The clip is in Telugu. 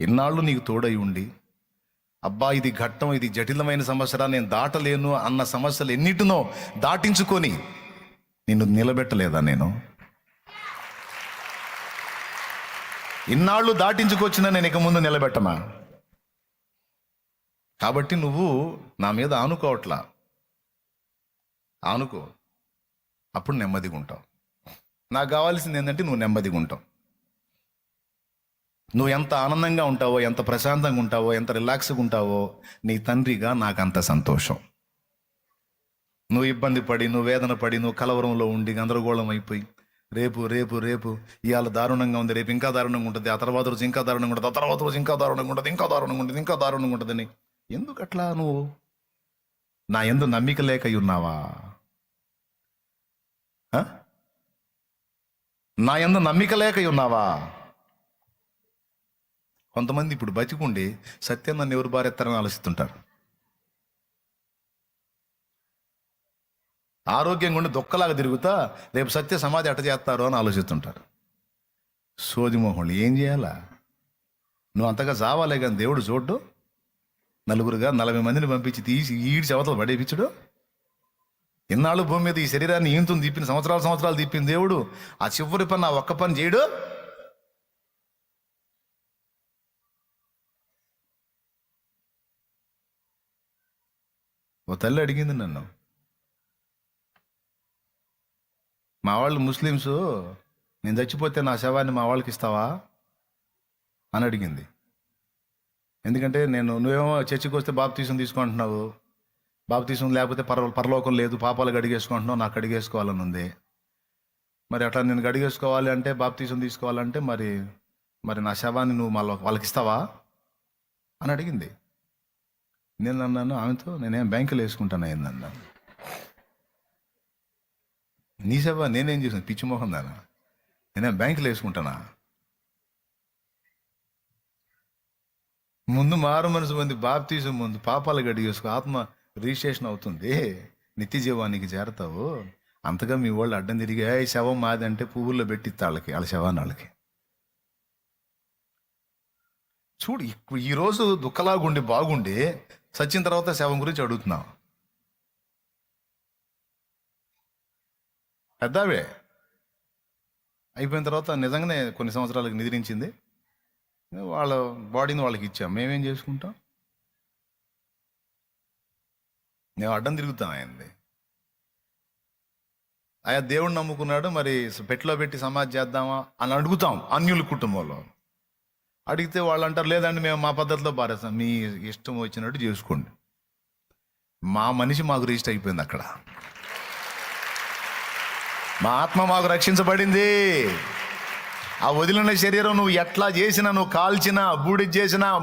ఇన్నాళ్ళు నీకు తోడై ఉండి అబ్బా ఇది ఘట్టం ఇది జటిలమైన సమస్య నేను దాటలేను అన్న సమస్యలు ఎన్నిటినో దాటించుకొని నిన్ను నిలబెట్టలేదా నేను? ఇన్నాళ్ళు దాటించుకొచ్చిన నేను ఇక ముందు నిలబెట్టనా? కాబట్టి నువ్వు నా మీద ఆనుకోవట్లా. ఆనుకో. అప్పుడు నెమ్మదిగా ఉంటావు నాకు కావాల్సింది ఏంటంటే నువ్వు నెమ్మదిగా ఉంటావు నువ్వు ఎంత ఆనందంగా ఉంటావో ఎంత ప్రశాంతంగా ఉంటావో ఎంత రిలాక్స్గా ఉంటావో నీ తండ్రిగా నాకు అంత సంతోషం. నువ్వు ఇబ్బంది పడి నువ్వు వేదన పడి నువ్వు కలవరంలో ఉండి గందరగోళం అయిపోయి రేపు రేపు రేపు ఇవాళ దారుణంగా ఉంది రేపు ఇంకా దారుణంగా ఉంటుంది ఆ తర్వాత రోజు ఇంకా దారుణంగా ఉంటుంది ఆ తర్వాత రోజు ఇంకా దారుణంగా ఉంటుంది ఇంకా దారుణంగా ఉంటుంది ఇంకా దారుణంగా ఉంటుందని. ఎందుకు అట్లా నువ్వు? నా ఎందు నమ్మిక లేక ఉన్నావా? ఆ? నా ఎందు నమ్మిక లేక ఉన్నావా? కొంతమంది ఇప్పుడు బతికుండి సత్యం నన్ను ఎవరు బారెత్తారని ఆలోచిస్తుంటారు. ఆరోగ్యంగా ఉండి దొక్కలాగా తిరుగుతా రేపు సత్య సమాధి అట్ట చేస్తారు అని ఆలోచిస్తుంటారు. సోదిమోహన్లు ఏం చేయాలా? నువ్వు అంతగా చావాలే కానీ దేవుడు చూడ్డు. నలుగురుగా నలభై మందిని పంపించి తీసి ఈడ్చి శవతలు పడేపించుడు ఇన్నాళ్ళు భూమి మీద ఈ శరీరాన్ని ఈంతుని తిప్పిన సంవత్సరాలు సంవత్సరాలు తిప్పిన దేవుడు ఆ చివరి పని ఆ ఒక్క పని చేయడు. ఓ తల్లి అడిగింది నన్ను. మా వాళ్ళు ముస్లిమ్స్ నేను చచ్చిపోతే నా శవాన్ని మా వాళ్ళకి ఇస్తావా? అని అడిగింది. ఎందుకంటే నేను నువ్వేమో చర్చికి వస్తే బాబు తీసుకుని తీసుకుంటున్నావు. బాబు తీసుకుని లేకపోతే పర పరలోకం లేదు పాపాలు గడిగేసుకుంటున్నావు నాకు అడిగేసుకోవాలని ఉంది. మరి అట్లా నేను గడిగేసుకోవాలి అంటే బాబు తీసుకుని తీసుకోవాలంటే మరి మరి నా శవాన్ని నువ్వు మళ్ళీ వాళ్ళకి ఇస్తావా? అని అడిగింది. నేను అన్నాను ఆమెతో నేనేం బ్యాంకులో వేసుకుంటాను అయిందన్నాను నీ సేవ నేనేం చేసాను పిచ్చి మొహం దానా? నేనే బ్యాంకులో వేసుకుంటానా? ముందు మారు మనసు మంది బాప్తీసం ముందు పాపాలు గడిగేసుకో ఆత్మ రిజిస్ట్రేషన్ అవుతుంది. నిత్య జీవానికి చేరతావు. అంతగా మీ వాళ్ళు అడ్డం తిరిగి ఏ శవం మాది అంటే పువ్వుల్లో పెట్టి వాళ్ళకి వాళ్ళ శవాన్ని వాళ్ళకి. చూడు ఈరోజు దుఃఖలాగుండి బాగుండి సచ్చిన తర్వాత శవం గురించి అడుగుతున్నావు పెద్దావే అయిపోయిన తర్వాత నిజంగానే కొన్ని సంవత్సరాలకు నిద్రించింది. వాళ్ళ బాడీని వాళ్ళకి ఇచ్చాం. మేమేం చేసుకుంటాం? మేము అడ్డం తిరుగుతాం ఆయనది. ఆయా దేవుడు నమ్ముకున్నాడు మరి పెట్టులో పెట్టి సమాధి చేద్దామా అని అడుగుతాం అన్యుల కుటుంబంలో. అడిగితే వాళ్ళు అంటారు లేదండి మేము మా పద్ధతిలో పారేస్తాం. మీ ఇష్టం వచ్చినట్టు చేసుకోండి. మా మనిషి మాకు రిజిస్టర్ అయిపోయింది అక్కడ. మా ఆత్మ మాకు రక్షించబడింది. ఆ వదిలిన శరీరం నువ్వు ఎట్లా చేసినా నువ్వు కాల్చినా బూడి చేసినా